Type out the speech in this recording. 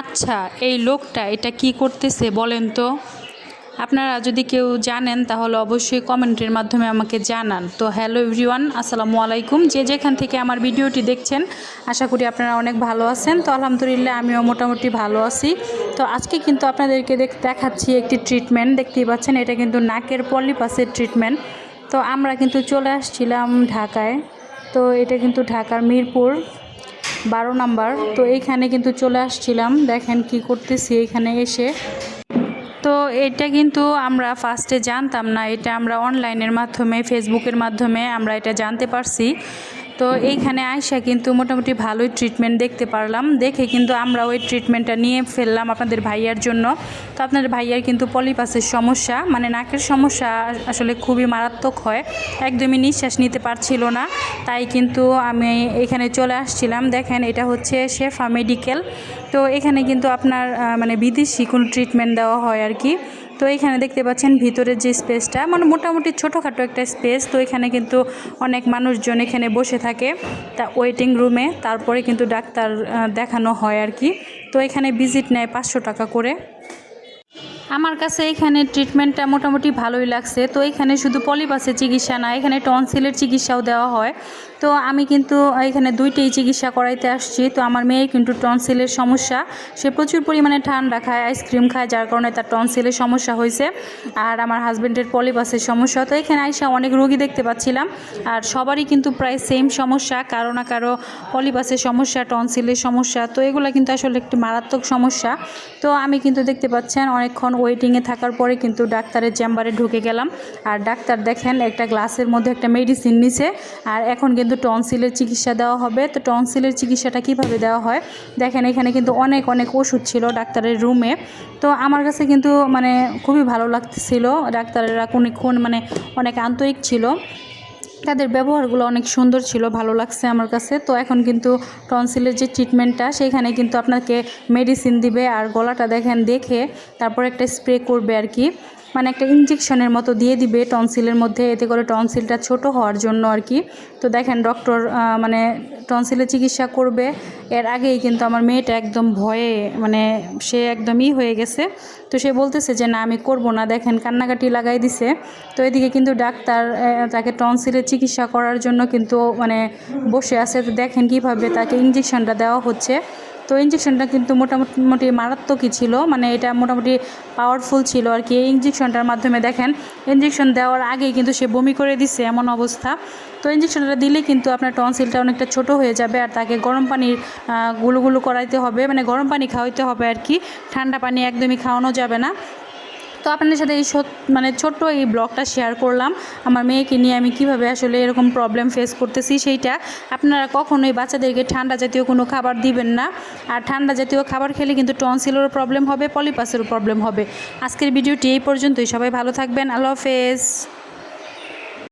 আচ্ছা এই লোকটা এটা কি করতেছে বলেন তো? আপনারা যদি কেউ জানেন তাহলে অবশ্যই কমেন্টের মাধ্যমে আমাকে জানান। তো হ্যালো এভরিওয়ান, আসসালামু আলাইকুম। যে যেখান থেকে আমার ভিডিওটি দেখছেন, আশা করি আপনারা অনেক ভালো আছেন। তো আলহামদুলিল্লাহ আমিও মোটামুটি ভালো আছি। তো আজকে কিন্তু আপনাদেরকে দেখ, দেখাচ্ছি একটি ট্রিটমেন্ট, দেখতেই পাচ্ছেন এটা কিন্তু নাকের পলিপাসের ট্রিটমেন্ট। তো আমরা কিন্তু চলে আসছিলাম ঢাকায়। তো এটা কিন্তু ঢাকার মিরপুর। বারো নাম্বার। তো এইখানে কিন্তু চলে আসছিলাম। দেখেন কি করতেছি এখানে এসে। তো এটা কিন্তু আমরা ফার্স্টে জানতাম না। এটা আমরা অনলাইনের মাধ্যমে ফেসবুকের মাধ্যমে আমরা এটা জানতে পারছি। তো এইখানে আয়সা কিন্তু মোটামুটি ভালোই ট্রিটমেন্ট দেখতে পারলাম। দেখে কিন্তু আমরা ওই ট্রিটমেন্টটা নিয়ে ফেললাম আপনাদের ভাইয়ার জন্য। তো আপনাদের ভাইয়ার কিন্তু পলিপাসের সমস্যা মানে নাকের সমস্যা আসলে খুবই মারাত্মক হয়। একদমই নিঃশ্বাস নিতে পারছিল না। তাই কিন্তু আমি এখানে চলে আসছিলাম। দেখেন, এটা হচ্ছে শেফা মেডিকেল তো এখানে কিন্তু আপনার মানে বিদেশি কোনো ট্রিটমেন্ট দেওয়া হয় আর কি। তো এখানে দেখতে পাচ্ছেন ভিতরের যে স্পেসটা মানে মোটামুটি ছোটোখাটো একটা স্পেস। তো এখানে কিন্তু অনেক মানুষজন এখানে বসে থাকে তা ওয়েটিং রুমে তারপরে কিন্তু ডাক্তার দেখানো হয় আর কি। তো এখানে ভিজিট নেয় পাঁচশো টাকা করে। আমার কাছে এখানে ট্রিটমেন্টটা মোটামুটি ভালোই লাগছে। তো এখানে শুধু পলিপাসের চিকিৎসা না, এখানে টনসিলের চিকিৎসাও দেওয়া হয়। তো আমি কিন্তু এখানে দুইটাই চিকিৎসা করাইতে আসছি। তো আমার মেয়ে কিন্তু টনসিলের সমস্যা। সে প্রচুর পরিমাণে ঠান্ডা খায় আইসক্রিম খায়, যার কারণে তার টনসিলের সমস্যা হয়েছে। আর আমার হাজব্যান্ডের পলিপাসের সমস্যা। তো এখানে আইসা অনেক রোগী দেখতে পাচ্ছিলাম। আর সবারই কিন্তু প্রায় সেম সমস্যা, কারও না কারও পলিপাসের সমস্যা টনসিলের সমস্যা। তো এগুলো কিন্তু আসলে একটি মারাত্মক সমস্যা। তো আমি কিন্তু দেখতে পাচ্ছেন, অনেকক্ষণ ওয়েটিংয়ে থাকার পরে কিন্তু ডাক্তারের চেম্বারে ঢুকে গেলাম। আর ডাক্তার দেখেন, একটা গ্লাসের মধ্যে একটা মেডিসিন নিছে। আর এখন কিন্তু টনসিলের চিকিৎসা দেওয়া হবে। তো টনসিলের চিকিৎসাটা কীভাবে দেওয়া হয়? দেখেন, এখানে কিন্তু অনেক অনেক ওষুধ ছিল ডাক্তারের রুমে তো আমার কাছে কিন্তু মানে খুবই ভালো লাগতেছিল। ডাক্তারেরা কোন মানে অনেক আন্তরিক ছিল। তাদের ব্যবহারগুলো অনেক সুন্দর ছিল, ভালো লাগছে আমার কাছে। তো এখন কিন্তু টনসিলের যে ট্রিটমেন্টটা সেখানে কিন্তু আপনাকে মেডিসিন দিবে আর গলাটা দেখেন দেখে তারপর একটা স্প্রে করবে আর কি। মানে একটা ইঞ্জেকশনের মতো দিয়ে দিবে টনসিলের মধ্যে, এতে করে টনসিলটা ছোট হওয়ার জন্য আর কি। তো দেখেন ডক্টর মানে টনসিলের চিকিৎসা করবে। এর আগেই কিন্তু আমার মেয়েটা একদম ভয়ে মানে সে একদমই হয়ে গেছে। তো সে বলতেছে যে, না, আমি করব না। দেখেন কান্নাকাটি লাগাই দিছে। তো এদিকে কিন্তু ডাক্তার তাকে টনসিলের চিকিৎসা করার জন্য কিন্তু মানে বসে আছে। তো দেখেন কীভাবে তাকে ইঞ্জেকশনটা দেওয়া হচ্ছে। তো ইঞ্জেকশনটা কিন্তু মোটামুটি মারাত্মকই ছিল মানে এটা মোটামুটি পাওয়ারফুল ছিল আর কি। এই ইঞ্জেকশনটার মাধ্যমে দেখেন ইঞ্জেকশন দেওয়ার আগেই কিন্তু সে বমি করে দিছে এমন অবস্থা। তো ইঞ্জেকশনটা দিলে কিন্তু আপনার টনসিলটা অনেকটা ছোট হয়ে যাবে আর তাকে গরম পানির আহ, গুলো করাইতে হবে মানে গরম পানি খাওয়াইতে হবে আর কি। ঠান্ডা পানি একদমই খাওয়ানো যাবে না। তো আপনাদের সাথে এই মানে ছোট্ট এই ব্লগটা শেয়ার করলাম। আমার মেয়েকে নিয়ে আমি কীভাবে আসলে এরকম প্রবলেম ফেস করতেছি সেইটা। আপনারা কখনোই বাচ্চাদেরকে ঠান্ডা জাতীয় কোনো খাবার দিবেন না। আর ঠান্ডা জাতীয় খাবার খেলে কিন্তু টনসিলেরও প্রবলেম হবে পলিপাসেরও প্রবলেম হবে। আজকের ভিডিওটি এই পর্যন্তই। সবাই ভালো থাকবেন। আল্লাহ হাফেজ।